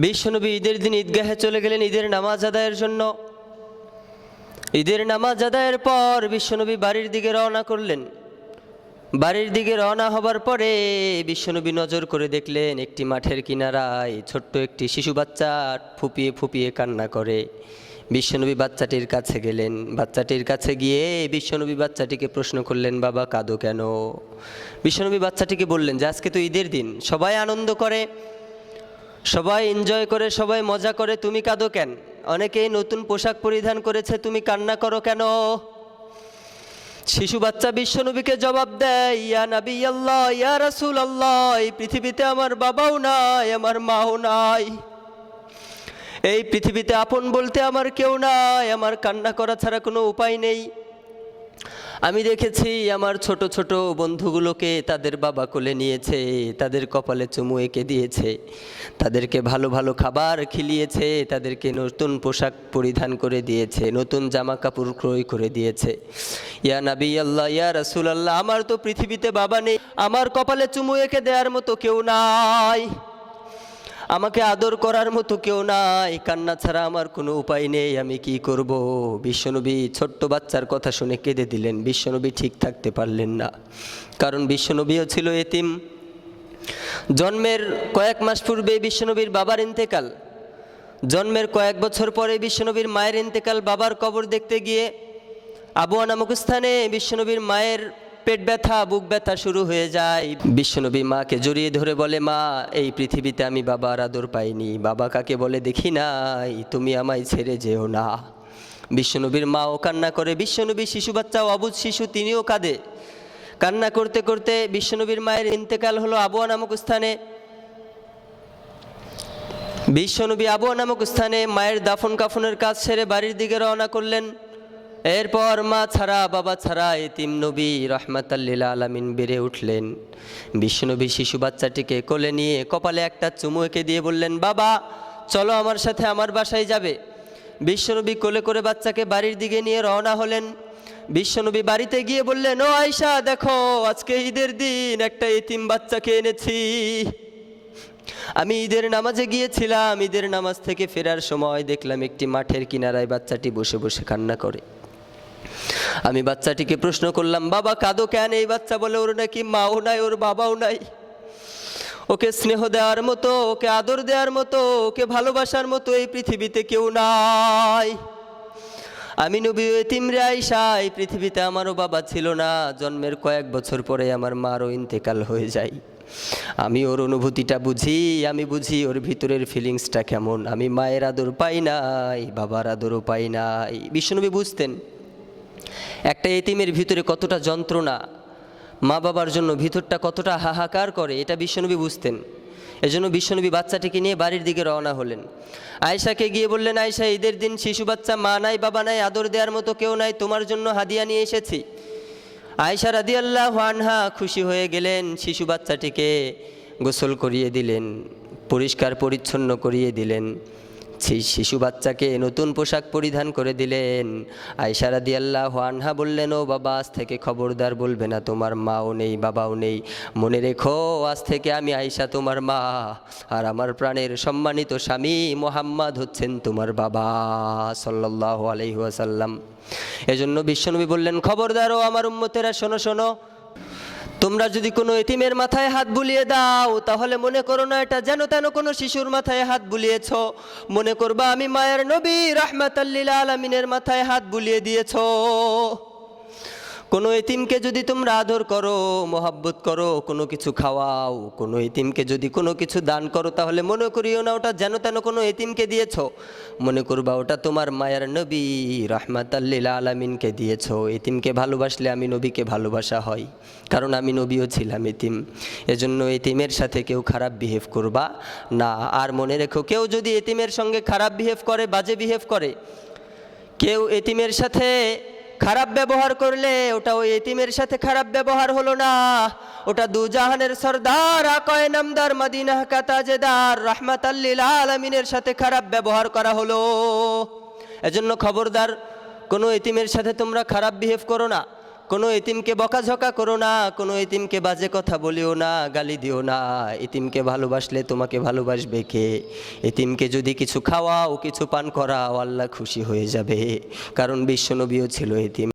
বিশ্বনবী ঈদের দিন ঈদগাহে চলে গেলেন ঈদের নামাজ আদায়ের জন্য। ঈদের নামাজ আদায়ের পর বিশ্বনবী বাড়ির দিকে রওনা করলেন। বাড়ির দিকে রওনা হবার পরে বিশ্বনবী নজর করে দেখলেন একটি মাঠের কিনারায় ছোট্ট একটি শিশু বাচ্চা ফুপিয়ে ফুপিয়ে কান্না করে। বিশ্বনবী বাচ্চাটির কাছে গেলেন। বাচ্চাটির কাছে গিয়ে বিশ্বনবী বাচ্চাটিকে প্রশ্ন করলেন, বাবা, কাঁদো কেন? বিশ্বনবী বাচ্চাটিকে বললেন, যে আজকে তো ঈদের দিন, সবাই আনন্দ করে সবাই এনজয় করে, সবাই মজা করে, তুমি কাঁদো কেন? অনেকেই নতুন পোশাক পরিধান করেছে, তুমি কান্না করো কেন? শিশু বাচ্চা বিশ্বনবীকে জবাব দেয়, ইয়া নাবি আল্লাহ, ইয়া রাসুল আল্লাহ, এই পৃথিবীতে আমার বাবাও নাই, আমার মাও নাই। এই পৃথিবীতে আপন বলতে আমার কেউ নাই, আমার কান্না করা ছাড়া কোনো উপায় নেই। আমি দেখেছি আমার ছোট ছোট বন্ধুগুলোকে তাদের বাবা কোলে নিয়েছে, তাদের কপালে চুমু এঁকে দিয়েছে, তাদেরকে ভালো ভালো খাবার খিলিয়েছে, তাদেরকে নতুন পোশাক পরিধান করে দিয়েছে, নতুন জামা কাপড় ক্রয় করে দিয়েছে। ইয়া নাবি আল্লাহ ইয়া রাসুল আল্লাহ আমার তো পৃথিবীতে বাবা নেই, আমার কপালে চুমু এঁকে দেওয়ার মতো কেউ নাই। আমাকে আদর করার মতো কেউ নাই। কান্না ছাড়া আমার কোনো উপায় নেই, আমি কি করব? বিশ্বনবী ছোট্ট বাচ্চার কথা শুনে কেঁদে দিলেন। বিশ্বনবী ঠিক থাকতে পারলেন না। কারণ বিশ্বনবীও ছিল এতিম। জন্মের কয়েক মাস পূর্বে বিশ্বনবীর বাবার ইন্তেকাল। জন্মের কয়েক বছর পরে বিশ্বনবীর মায়ের ইন্তেকাল। বাবার কবর দেখতে গিয়ে আবুয়া নামক স্থানে বিশ্বনবীর মায়ের পেট ব্যথা, বুক ব্যথা শুরু হয়ে যায়। বিশ্বনবী মাকে জড়িয়ে ধরে বলে, মা, এই পৃথিবীতে আমি বাবার আদর পাইনি। বাবা কাকে বলে, দেখি নাই, তুমি আমায় ছেড়ে যেও না। বিশ্বনবীর মাও কান্না করে, বিশ্বনবী শিশু বাচ্চাও অবুধ শিশু, তিনিও কাঁদে। কান্না করতে করতে বিশ্বনবীর মায়ের ইন্তেকাল হলো আবুয়া নামক স্থানে। বিশ্বনবী আবুয়া নামক স্থানে মায়ের দাফন কাফনের কাজ সেরে বাড়ির দিকে রওনা করলেন। এরপর মা ছাড়া, বাবা ছাড়া এতিম নবী রহমাতাল্লিল আলামিন বেড়ে উঠলেন। বিশ্বনবী শিশু বাচ্চাটিকে কোলে নিয়ে কপালে একটা চুমু এঁকে দিয়ে বললেন, বাবা, চলো আমার সাথে আমার বাসায় যাবে। বিশ্বনবী কোলে করে বাচ্চাকে বাড়ির দিকে নিয়ে রওনা হলেন। বিশ্বনবী বাড়িতে গিয়ে বললেন, ও আয়সা দেখো, আজকে ঈদের দিন, একটা এতিম বাচ্চাকে এনেছি। আমি ঈদের নামাজে গিয়েছিলাম, ঈদের নামাজ থেকে ফেরার সময় দেখলাম একটি মাঠের কিনারায় বাচ্চাটি বসে বসে কান্না করে। আমি বাচ্চাটিকে প্রশ্ন করলাম, বাবা, কাঁদো কেন? এই বাচ্চা বলে ওর নাকি মাও নাই, ওর বাবাও নাই। ওকে স্নেহ দেওয়ার মতো, ওকে আদর দেওয়ার মতো, ওকে ভালোবাসার মতো এই পৃথিবীতে কেউ নাই। আমি নবী এতিমরে আইসা এই পৃথিবীতে আমারও বাবা ছিল না। জন্মের কয়েক বছর পরে আমার মারও ইন্তেকাল হয়ে যায়। আমি ওর অনুভূতিটা বুঝি, আমি বুঝি ওর ভিতরের ফিলিংসটা কেমন। আমি মায়ের আদর পাই নাই, বাবার আদরও পাই নাই। বিষ্ণুনবী বুঝতেন একটা এতিমের ভিতরে কতটা যন্ত্রণা, মা বাবার জন্য ভিতরটা কতটা হাহাকার করে, এটা বিশ্বনবী বুঝতেন। এজন্য বিশ্বনবী বাচ্চাটিকে নিয়ে বাড়ির দিকে রওনা হলেন। আয়সাকে গিয়ে বললেন আয়সা ঈদের দিন শিশু বাচ্চা মা নাই, বাবা নাই, আদর দেওয়ার মতো কেউ নাই, তোমার জন্য হাদিয়া নিয়ে এসেছি। আয়সা রাদিয়াল্লাহু আনহা খুশি হয়ে গেলেন, শিশু বাচ্চাটিকে গোসল করিয়ে দিলেন, পরিষ্কার পরিচ্ছন্ন করিয়ে দিলেন। শিশু বাচ্চাকে নতুন পোশাক পরিধান করে দিলেন। আয়সা রাদিয়াল্লাহু আনহা বললেন, ও বাবা, আজ থেকে খবরদার বলবে না, তোমার মাও নেই, বাবাও নেই। মনে রেখো, আজ থেকে আমি আয়সা তোমার মা। আর আমার প্রাণের সম্মানিত স্বামী মোহাম্মদ হচ্ছেন তোমার বাবা, সাল্লাল্লাহু আলাইহি ওয়াসাল্লাম। এজন্য বিশ্বনবী বললেন, খবরদার ও আমার উম্মতেরা, শোনো শোনো। তোমরা যদি কোনো এতিমের মাথায় হাত বুলিয়ে দাও, তাহলে মনে করো না এটা যেন তেন কোনো শিশুর মাথায় হাত বুলিয়েছ। মনে করবা, আমি মায়ের নবী রাহমাতাল্লিল আলমিনের মাথায় হাত বুলিয়ে দিয়েছ। কোনো এতিমকে যদি তোমরা আদর করো, মোহাব্বত করো, কোনো কিছু খাওয়াও, কোনো এতিমকে যদি কোনো কিছু দান করো, তাহলে মনে করিও না ওটা যেন তেন কোনো এতিমকে দিয়েছ। মনে করবা ওটা তোমার মায়ের নবী রহমাতাল্লিল আলমিনকে দিয়েছ। এতিমকে ভালোবাসলে আমি নবীকে ভালোবাসা হয়, কারণ আমি নবীও ছিলাম এতিম। এজন্য এতিমের সাথে কেউ খারাপ বিহেভ করবা না। আর মনে রেখো, কেউ যদি এতিমের সঙ্গে খারাপ বিহেভ করে, বাজে বিহেভ করে, কেউ এতিমের সাথে খারাপ ব্যবহার করলে ওটা ওই এতিমের সাথে খারাপ ব্যবহার হলো না। ওটা দুজাহানের সর্দার আকয় নামদার মদিনা কাতাজেদার রহমাত আলমিনের সাথে খারাপ ব্যবহার করা হলো। এজন্য খবরদার, কোনো এতিমের সাথে তোমরা খারাপ বিহেভ করো না। কোনো এতিমকে বকাঝকা করো না, কোনো এতিমকে বাজে কথা বলিও না, গালি দিও না। এতিমকে ভালোবাসলে তোমাকে ভালোবাসবে কে? এতিমকে যদি কিছু খাওয়া ও কিছু পান করাও, আল্লাহ খুশি হয়ে যাবে। কারণ বিশ্বনবীও ছিল এতিম।